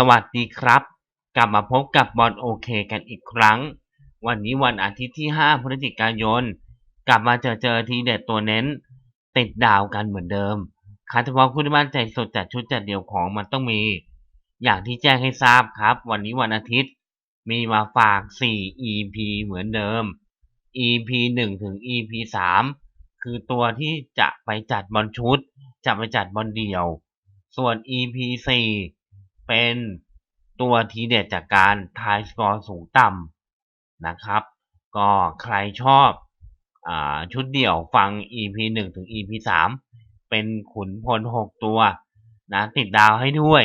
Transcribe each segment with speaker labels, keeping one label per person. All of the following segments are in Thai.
Speaker 1: สวัสดีครับ กลับมาพบกับบอลโอเคกันอีกครั้ง วันนี้วันอาทิตย์ที่ 5 พฤศจิกายน กลับมาเจอเจอทีเด็ดตัวเน้น ติดดาวกันเหมือนเดิมคาเฉพาะคุณมั่นใจสดจัดชุดจัดเดี่ยวของมันต้องมี อย่างที่แจ้งให้ทราบครับ วันนี้วันอาทิตย์มีมาฝาก 4 EP เหมือนเดิม EP 1 ถึง EP 3 คือตัวที่จะไปจัดบอลชุด จะไปจัดบอลเดี่ยว ส่วน EP 4 เป็นตัวทีเด็ดจากการทายสกอร์สูงต่ำนะครับ ก็ใครชอบอชุดเดี่ยวฟัง EP 1 ถึง EP 3 เป็นขุนพล 6 ตัวนะติดดาวให้ด้วย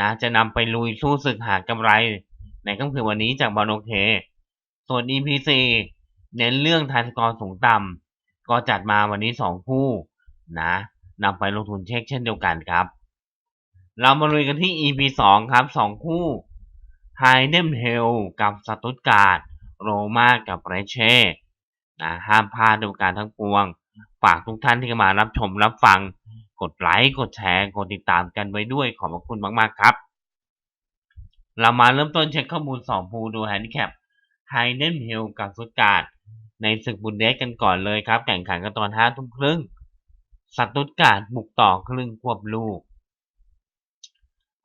Speaker 1: นะจะนำไปลุยสู้ศึกหากำไร ในค่ำคืนวันนี้จากบอลโอเค ส่วน EP 4 เน้นเรื่องทายสกอร์สูงต่ำก็จัดมาวันนี้ 2 คู่นะนำไปลงทุนเช็คเช่นเดียวกันครับ เรามาลุยกันที่ EP 2 ครับ 2 คู่ไฮเดมเฮลกับสตุตการ์ดโรมากับเรเช่นะห้ามพลาดดูการทั้งปวง ฝากทุกท่านที่มารับชมรับฟัง กดไลค์กดแชร์กดติดตามกันไว้ด้วยขอบพระคุณมากๆครับ เรามาเริ่มต้นเช็คข้อมูล2ภูดูแฮนดิแคปไฮเดนเฮลกับสตุตการ์ดในศึกบุนเดสกันก่อนเลยครับ แข่งขันกันตอน5ทุ่มครึ่งสตุตการ์ดบุกต่อครึ่งควบลูก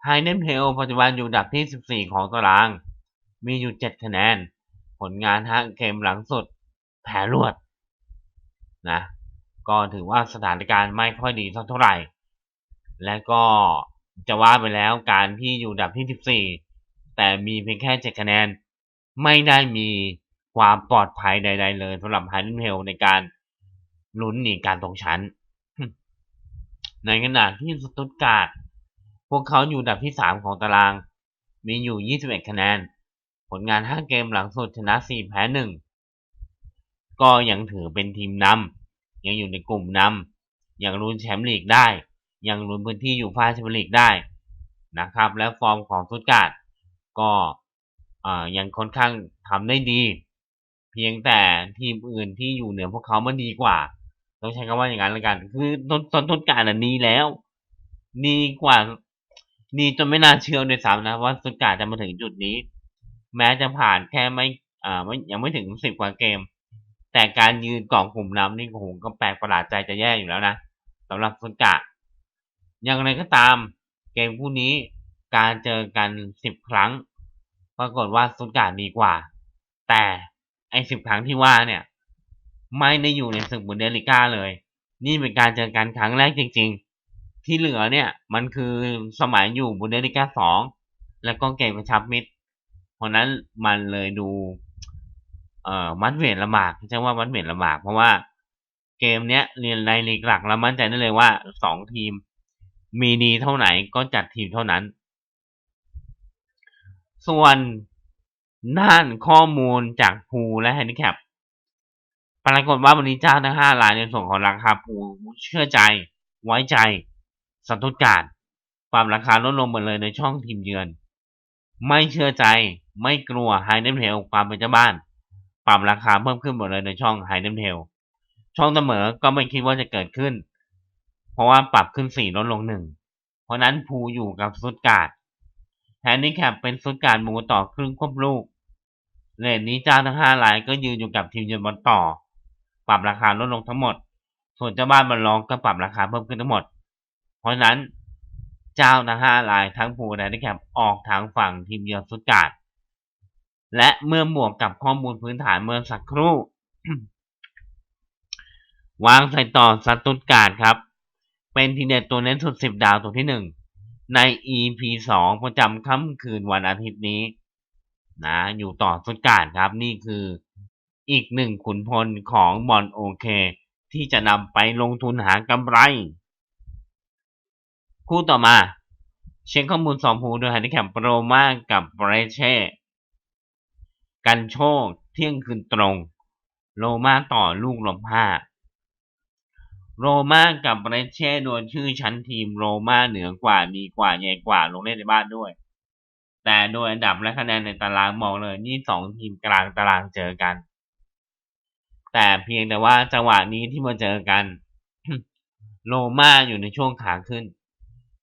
Speaker 1: ไฮเดนเฮลปัจจุบันอยู่อันดับที่ 14 ของตาราง มีอยู่ 7 คะแนน ผลงาน5เกมหลังสุดแพ้รวดนะก็ถือว่าสถานการณ์ไม่ค่อยดีเท่าไหร่ และก็จะว่าไปแล้วการที่อยู่อันดับที่ 14 แต่มีเพียงแค่ 7 คะแนน ไม่ได้มีความปลอดภัยใด ๆ เลยสำหรับไฮเดนเฮลในการลุ้นหนีการตกชั้น ในขณะที่สตุตการ์ด วกเขาอยู่อันดับที่ 3 ของตาราง มีอยู่ 21 คะแนน ผลงาน 5 เกมหลังสุดชนะ 4 แพ้ 1 ก็ยังถือเป็นทีมนำ ยังอยู่ในกลุ่มนำ ยังลุ้นแชมป์ลีกได้ ยังลุ้นพื้นที่อยู่ฟ้าแชมปี้ยนลีกได้นะครับ และฟอร์มของสุดการ์ดก็ยังค่อนข้างทำได้ดี เพียงแต่ทีมอื่นที่อยู่เหนือพวกเขามันดีกว่า ต้องใช้คำว่าอย่างนั้นละกัน คือต้นต้นต้นการอันนี้แล้ว ดีกว่า ดีจนไม่น่าเชื่อเลยซ้ำนะว่าสุดการจะมาถึงจุดนี้ แม้จะผ่านแค่ไม่อ่าไม่ยังไม่ถึงสิบกว่าเกม แต่การยืนกล่องกลุ่มน้ำนี่โอ้โหก็แปลกประหลาดใจจะแย่อยู่แล้วนะสำหรับสุดกาอย่างไรก็ตาม เกมคู่นี้การเจอกันสิบครั้ง ปรากฏว่าสุดกาดีกว่า แต่ไอ้สิบครั้งที่ว่าเนี่ย ไม่ได้อยู่ในศึกบุนเดลิก้าเลย นี่เป็นการเจอกันครั้งแรกจริง ๆ ที่เหลือเนี่ย มันคือสมัยอยู่บุนเดลิก้าสองแล้วก็เกมกระชับมิตรเพราะนั้นมันเลยดู เอ่อมัดเวทลำบากใช่ว่ามัดเวทลำบาก เพราะว่าเกมเนี้ยเรียนในลีกหลักเรามั่นใจได้เลยว่าสองทีม มีดีเท่าไหนก็จัดทีมเท่านั้น ส่วนด้านข้อมูลจากภูและแฮนดิแคปปรากฏว่าวันนี้เจ้าทั้งห้ารายในส่วนของราคาภูเชื่อใจไว้ใจ สัตุตการปรับราคาลดลงหมดเลยในช่องทีมเยือน ไม่เชื่อใจไม่กลัวไฮเดนเทลความเป็นเจ้าบ้าน ปรับราคาเพิ่มขึ้นหมดเลยในช่องไฮเดนเทลช่องเสมอก็ไม่คิดว่าจะเกิดขึ้น เพราะว่าปรับขึ้นสี่ลดลงหนึ่งเพราะนั้นภูอยู่กับสุดการแฮนดิแคปเป็นสุดการหมูต่อครึ่งควบลูกเลนนี้เจ้าทั้งห้ารายก็ยืนอยู่กับทีมเยือนบอลต่อ ปรับราคาลดลงทั้งหมด ส่วนเจ้าบ้านบอลรองก็ปรับราคาเพิ่มขึ้นทั้งหมด เพราะนั้นเจ้าทั้งห้ารายทั้งภูและแฮนดิแคปออกทางฝั่งทีมเยือนสุดการและเมื่อบวกกับข้อมูลพื้นฐานเมื่อสักครู่ วางใส่ต่อสตุตการ์ดครับ เป็นทีเด็ดตัวเน้นสุดสิบดาวตัวที่หนึ่งใน EP สองประจำค่ำคืนวันอาทิตย์นี้ นะ อยู่ต่อสุดการ์ดครับ นี่คืออีกหนึ่งขุนพลของบอลโอเค ที่จะนำไปลงทุนหากำไร คู่ต่อมา เช็คข้อมูลสองภูโดยฮันดิแคปโปรมากับเบรเช่กันโชคเที่ยงคืนตรง โรมาต่อลูกลบห้าโรมากับเบรเช่โดนชื่อชั้นทีมโรมาเหนือกว่าดีกว่าใหญ่กว่าลงเล่นในบ้านด้วย แต่โดยอันดับและคะแนนในตารางมองเลยนี่สองทีมกลางตารางเจอกัน แต่เพียงแต่ว่าจังหวะนี้ที่มาเจอกัน โรมาอยู่ในช่วงขาขึ้น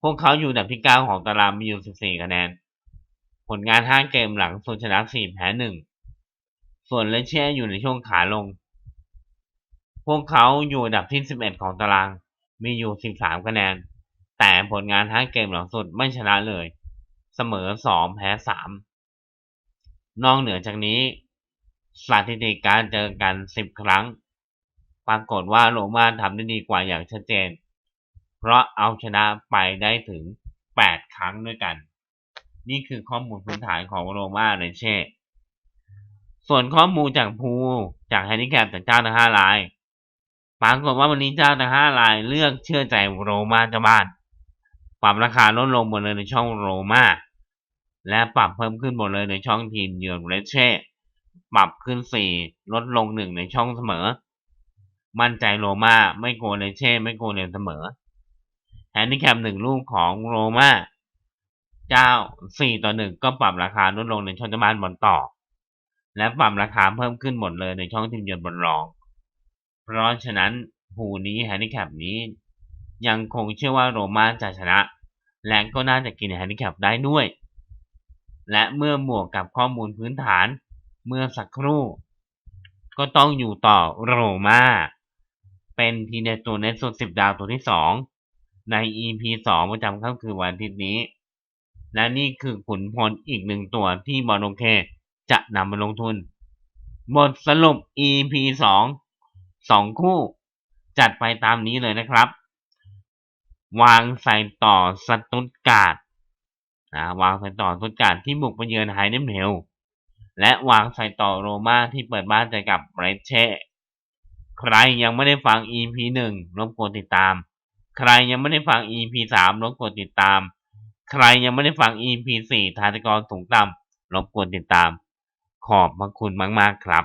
Speaker 1: พวกเขาอยู่อันดับที่เก้าของตารางมีอยู่สิบสี่คะแนน ผลงาน 5 เกมหลังสุดชนะ 4 แพ้ 1 ส่วนเลเช่อยู่ในช่วงขาลง พวกเขาอยู่อันดับที่ 11 ของตารางมีอยู่ 13 คะแนน แต่ผลงาน 5 เกมหลังสุดไม่ชนะเลย เสมอ 2 แพ้ 3 นอกเหนือจากนี้สถิติการเจอกัน 10 ครั้ง ปรากฏว่าโรม่าทำได้ดีกว่าอย่างชัดเจน เพราะเอาชนะไปได้ถึง 8 ครั้งด้วยกัน นี่คือข้อมูลพื้นฐานของโรม่าเรเช่ส่วนข้อมูลจากภูจากแฮนดิแคปจากเจ้าทั้ง5รายปรากฏว่าวันนี้เจ้าทั้ง5รายเลือกเชื่อใจโรม่าเจ้าบ้าน ปรับราคาลดลงหมดเลยในช่องโรม่าและปรับเพิ่มขึ้นหมดเลยในช่องทีมเยือนเรเช่ปรับขึ้น4ลดลง1ในช่องเสมอ มั่นใจโรม่าไม่โกเลเช่ไม่โกเลนเสมอ แฮนดิแคปหนึ่งลูกของโรม่าเจ้า4ต่อ1ก็ปรับราคาลดลงในช่องเจ้าบ้านบอลต่อ และปรับราคาเพิ่มขึ้นหมดเลยในช่องทีมเยือนบอลรอง เพราะฉะนั้นหูนี้แฮนดิแคปนี้ ยังคงเชื่อว่าโรม่าจะชนะ และก็น่าจะกินแฮนดิแคปได้ด้วย และเมื่อบวกกับข้อมูลพื้นฐานเมื่อสักครู่ ก็ต้องอยู่ต่อโรม่าเป็นทีเด็ดตัวเน็ตสุดสิบดาวตัวที่2 ใน EP 2 ประจำค่ำคืนวันอาทิตย์นี้ และนี่คือขุนพลอีกหนึ่งตัวที่บอลโอเค จะนำมาลงทุน บทสรุป EP 2 2 คู่ จัดไปตามนี้เลยนะครับ วางใส่ต่อสตุตการ์ดนะวางใส่ต่อสตุตการ์ดที่บุกไปเยือนไฮเดนเฮลและวางใส่ต่อโรม่าที่เปิดบ้านเจอกับเรเช่ ใครยังไม่ได้ฟัง EP 1รบกวนติดตาม ใครยังไม่ได้ฟัง EP 3รบกวนติดตาม ใครยังไม่ได้ฟัง EP 4ทานกรสูงต่ำรบกวนติดตาม ขอบพระคุณมาก ๆ ครับ